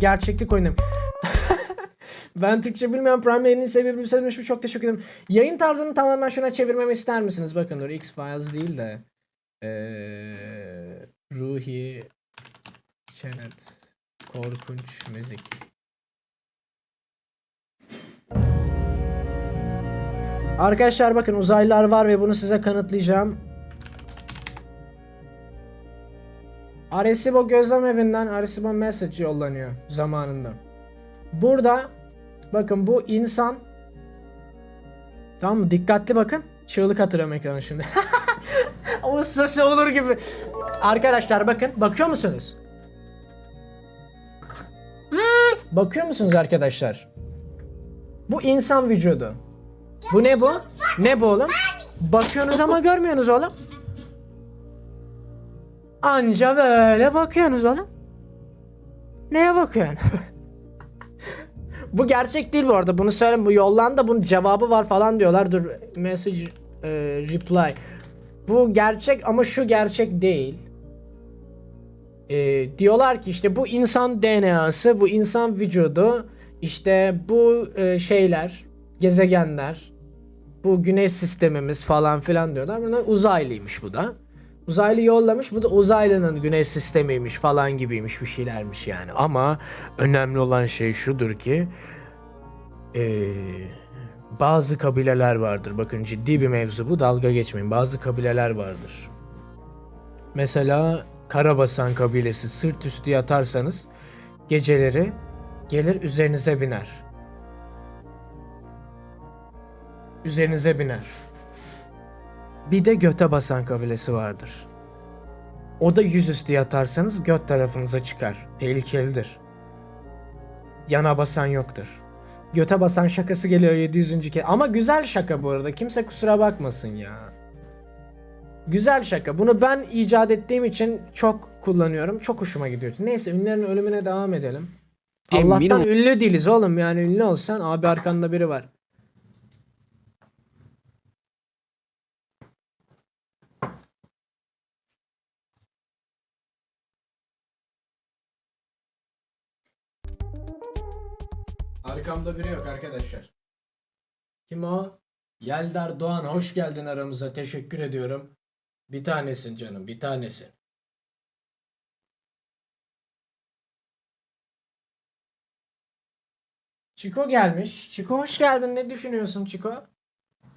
gerçeklik oyunu. ben Türkçe bilmeyen Prime yayının sebebi bilse dönüşmüş çok teşekkür ederim. Yayın tarzını tamamen şuna çevirmemi ister misiniz? Bakın dur X-Files değil de ee, Ruhi Çenet Korkunç Müzik Arkadaşlar bakın uzaylılar var ve bunu size kanıtlayacağım. Arecibo gözlem evinden Arecibo message yollanıyor zamanında. Burada bakın bu insan Tamam mı? Dikkatli bakın. Çığlık atıyorum ekrana şimdi. o sesi olur gibi. Arkadaşlar bakın. Bakıyor musunuz? Bakıyor musunuz arkadaşlar? Bu insan vücudu. Bu ne bu? Ne bu oğlum? Bakıyorsunuz ama görmüyorsunuz oğlum. Anca böyle bakıyorsunuz oğlum. Neye bakıyorsun? bu gerçek değil bu arada. Bunu söyleyeyim. Bu yollandı. Bunun cevabı var falan diyorlar. Dur. Message e, reply. Bu gerçek ama şu gerçek değil. E, diyorlar ki işte bu insan DNA'sı, bu insan vücudu, işte bu e, şeyler, gezegenler, bu güneş sistemimiz falan filan diyorlar. Bunlar uzaylıymış bu da. Uzaylı yollamış. Bu da uzaylının güneş sistemiymiş falan gibiymiş bir şeylermiş yani. Ama önemli olan şey şudur ki eee, bazı kabileler vardır. Bakın ciddi bir mevzu bu. Dalga geçmeyin. Bazı kabileler vardır. Mesela Karabasan kabilesi sırt üstü yatarsanız geceleri gelir üzerinize biner. Üzerinize biner. Bir de göte basan kabilesi vardır. O da yüzüstü yatarsanız göt tarafınıza çıkar. Tehlikelidir. Yana basan yoktur. Göte basan şakası geliyor 700. kez. Ama güzel şaka bu arada. Kimse kusura bakmasın ya. Güzel şaka. Bunu ben icat ettiğim için çok kullanıyorum. Çok hoşuma gidiyor. Neyse ünlülerin ölümüne devam edelim. Allah'tan ünlü değiliz oğlum. Yani ünlü olsan abi arkanda biri var. Arkamda biri yok arkadaşlar. Kim o? Yeldar Doğan hoş geldin aramıza. Teşekkür ediyorum. Bir tanesin canım, bir tanesin. Çiko gelmiş. Çiko hoş geldin. Ne düşünüyorsun Çiko?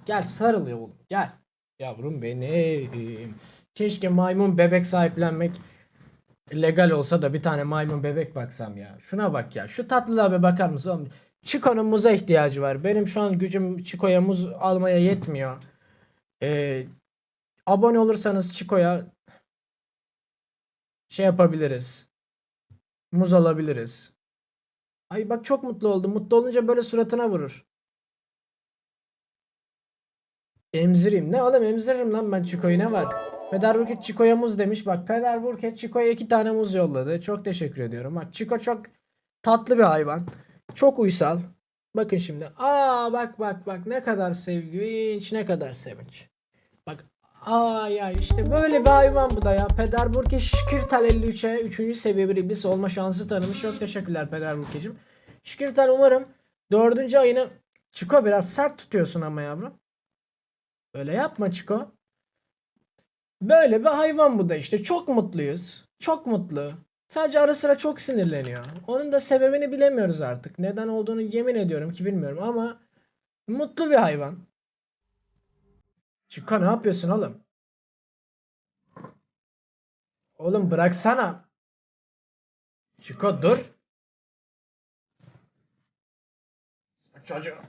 Gel sarıl oğlum. Gel. Yavrum benim. Keşke maymun bebek sahiplenmek legal olsa da bir tane maymun bebek baksam ya. Şuna bak ya. Şu tatlılığa bir bakar mısın? oğlum? Çiko'nun muza ihtiyacı var. Benim şu an gücüm Çiko'ya muz almaya yetmiyor. Ee, abone olursanız Çiko'ya şey yapabiliriz. Muz alabiliriz. Ay bak çok mutlu oldum. Mutlu olunca böyle suratına vurur. Emzireyim. Ne oğlum emziririm lan ben Çiko'yu ne var? Peder Burket Çiko'ya muz demiş. Bak Peder Burket Çiko'ya iki tane muz yolladı. Çok teşekkür ediyorum. Bak Çiko çok tatlı bir hayvan. Çok uysal. Bakın şimdi. Aa bak bak bak ne kadar sevinç ne kadar sevinç. Bak aa ya işte böyle bir hayvan bu da ya. Peder Burke Şikirtal 53'e 3. seviye bir iblis olma şansı tanımış. Çok teşekkürler Peder Burke'cim. Şikirtal umarım 4. ayını Çiko biraz sert tutuyorsun ama yavrum. Öyle yapma Çiko. Böyle bir hayvan bu da işte. Çok mutluyuz. Çok mutlu. Sadece ara sıra çok sinirleniyor. Onun da sebebini bilemiyoruz artık. Neden olduğunu yemin ediyorum ki bilmiyorum ama mutlu bir hayvan. Çiko ne yapıyorsun oğlum? Oğlum bıraksana. Çiko dur. Çocuğum.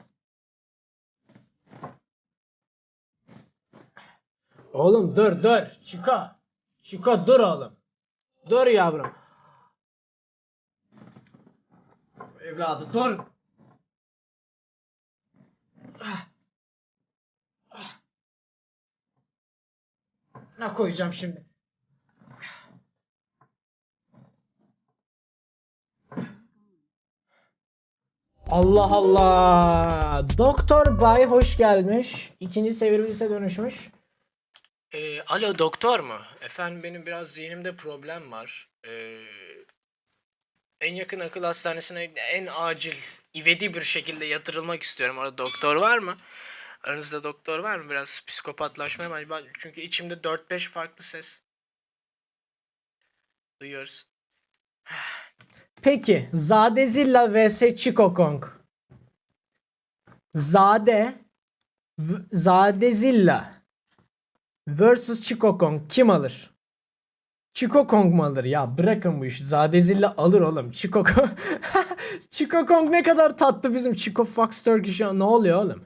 Oğlum dur dur. Çiko. Çiko dur oğlum. Dur yavrum. Evladı dur. Ne koyacağım şimdi? Allah Allah. Doktor Bay hoş gelmiş. İkinci seviye dönüşmüş. Ee, alo doktor mu? Efendim benim biraz zihnimde problem var. Ee, en yakın akıl hastanesine en acil, ivedi bir şekilde yatırılmak istiyorum. Orada doktor var mı? Aranızda doktor var mı? Biraz psikopatlaşmaya var. Çünkü içimde 4-5 farklı ses. Duyuyoruz. Peki. Zadezilla vs Chico Kong. Zade Zadezilla vs Chico Kong kim alır? Chico Kong mu alır? Ya bırakın bu işi. Zadezilla alır oğlum. Chico Kong. Chico Kong ne kadar tatlı bizim. Chico Fox Turkish ya. Ne oluyor oğlum?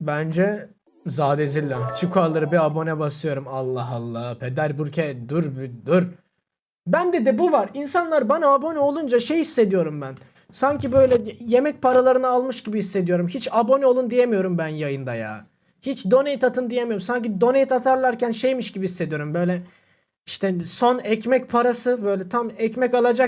Bence Zadezilla. Chico alır bir abone basıyorum. Allah Allah. Peder Burke dur bir dur. Bende de bu var. İnsanlar bana abone olunca şey hissediyorum ben. Sanki böyle yemek paralarını almış gibi hissediyorum. Hiç abone olun diyemiyorum ben yayında ya. Hiç donate atın diyemiyorum. Sanki donate atarlarken şeymiş gibi hissediyorum. Böyle işte son ekmek parası böyle tam ekmek alacak